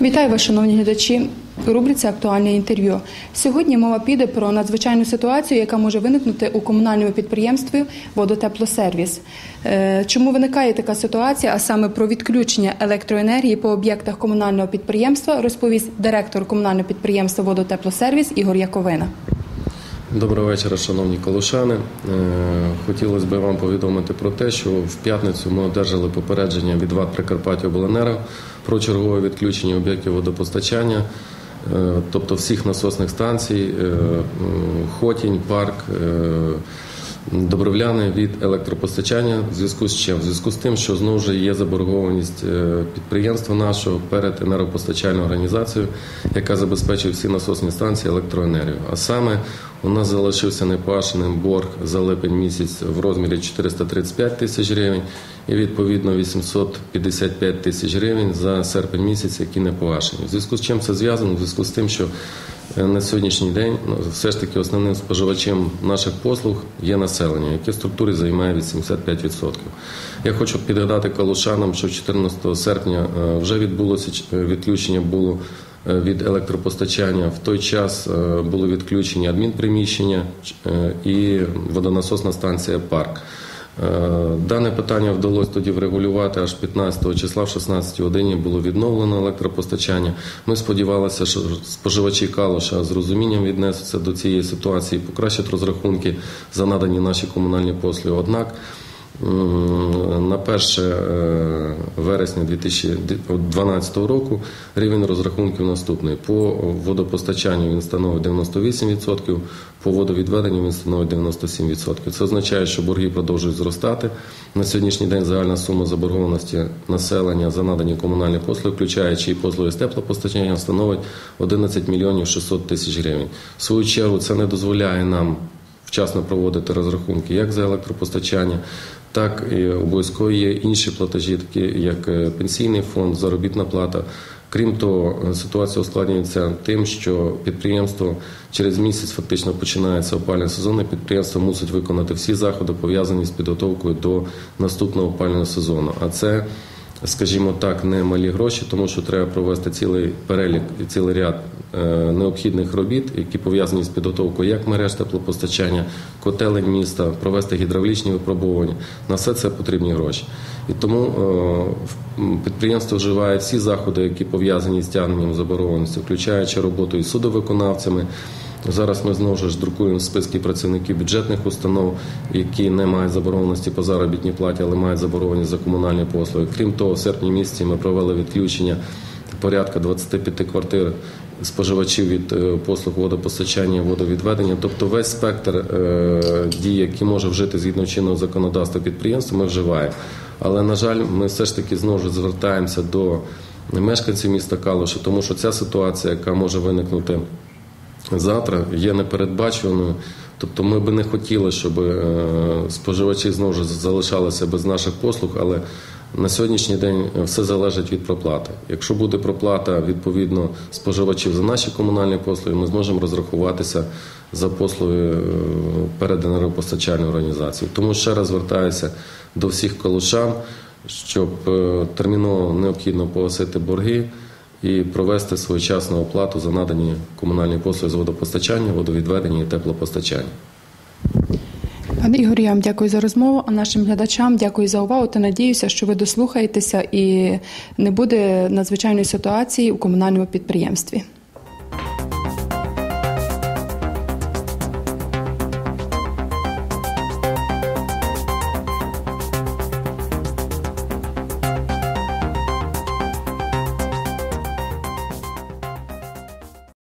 Вітаю вас, шановні глядачі. У рубриці Актуальне інтерв'ю. Сьогодні мова піде про надзвичайну ситуацію, яка може виникнути у комунальному підприємстві Водотеплосервіс. Е, Чому виникає така ситуація, а саме про відключення електроенергії по об'єктах комунального підприємства, розповість директор комунального підприємства Водотеплосервіс Ігор Яковина. Доброго вечора, шановні колошани. Е, Хотілося б вам повідомити про те, що в п'ятницю ми одержали попередження від ВАД Прикарпаття Обленерго про чергове відключення об'єктів водопостачання, е, тобто всіх насосних станцій, е, Хотінь, парк. Добровляни від електропостачання в зв'язку з чим? В зв'язку з тим, що знову ж є заборгованість підприємства нашого перед енергопостачальною організацією, яка забезпечує всі насосні станції електроенергію. А саме у нас залишився непогашеним борг за липень місяць в розмірі 435 тисяч гривень і відповідно 855 тисяч гривень за серпень місяць, які не погашені. В зв'язку з чим це зв'язано? В зв'язку з тим, що Е, на сьогоднішній день ну, все ж таки основним споживачем наших послуг є населення, яке в структурі займає 85%. Я хочу підгадати калушанам, що 14 серпня е, вже відбулося е, відключення було від електропостачання. В той час е, було відключення адмінприміщення е, і водонасосна станція Парк. Е, Дане питання вдалося тоді врегулювати аж 15 числа, в 16 годині було відновлено електропостачання. Ми сподівалися, що споживачі Калуша з розумінням віднесуться до цієї ситуації, покращать розрахунки за надані наші комунальні послуги. Однак на 1 е, вересня 2012 року рівень розрахунків наступний. По водопостачанню він становить 98%, по водовідведенню він становить 97%. Це означає, що борги продовжують зростати. На сьогоднішній день загальна сума заборгованості населення за надані комунальні послуги, включаючи і послуги з теплопостачання, становить 11 мільйонів 600 тисяч гривень. В свою чергу це не дозволяє нам вчасно проводити розрахунки як за електропостачання, так обов'язково є інші платежі, такі як е, пенсійний фонд, заробітна плата. Крім того, е, ситуація ускладнюється тим, що підприємство через місяць фактично починається опальний сезон, і підприємство мусить виконати всі заходи, пов'язані з підготовкою до наступного опального сезону. А це скажімо так, не малі гроші, тому що треба провести цілий перелік і цілий ряд е, необхідних робіт, які пов'язані з підготовкою як мереж теплопостачання, котелень міста, провести гідравлічні випробування. На все це потрібні гроші. І тому е, підприємство вживає всі заходи, які пов'язані з тягненням заборгованості, включаючи роботу із судовиконавцями. Зараз ми знову ж друкуємо списки працівників бюджетних установ, які не мають заборгованості по заробітній платі, але мають заборгованість за комунальні послуги. Крім того, в серпні місяці ми провели відключення порядка 25 квартир споживачів від е, послуг водопостачання, водовідведення. Тобто весь спектр е, дій, які може вжити згідно чинного законодавства підприємства, ми вживаємо. Але на жаль, ми все ж таки знову ж звертаємося до мешканців міста Калуша, тому що ця ситуація, яка може виникнути завтра є непередбачуваною. Тобто ми би не хотіли, щоб е, споживачі знову ж залишалися без наших послуг, але на сьогоднішній день все залежить від проплати. Якщо буде проплата відповідно споживачів за наші комунальні послуги, ми зможемо розрахуватися за послуги е, перед енергопостачальною організацією. Тому ще раз звертаюся до всіх калушан, щоб е, терміново необхідно погасити борги і провести своєчасну оплату за надані комунальні послуги з водопостачання, водовідведення і теплопостачання. Пане Ігорі, я вам дякую за розмову. А нашим глядачам дякую за увагу та надіюся, що ви дослухаєтеся і не буде надзвичайної ситуації у комунальному підприємстві.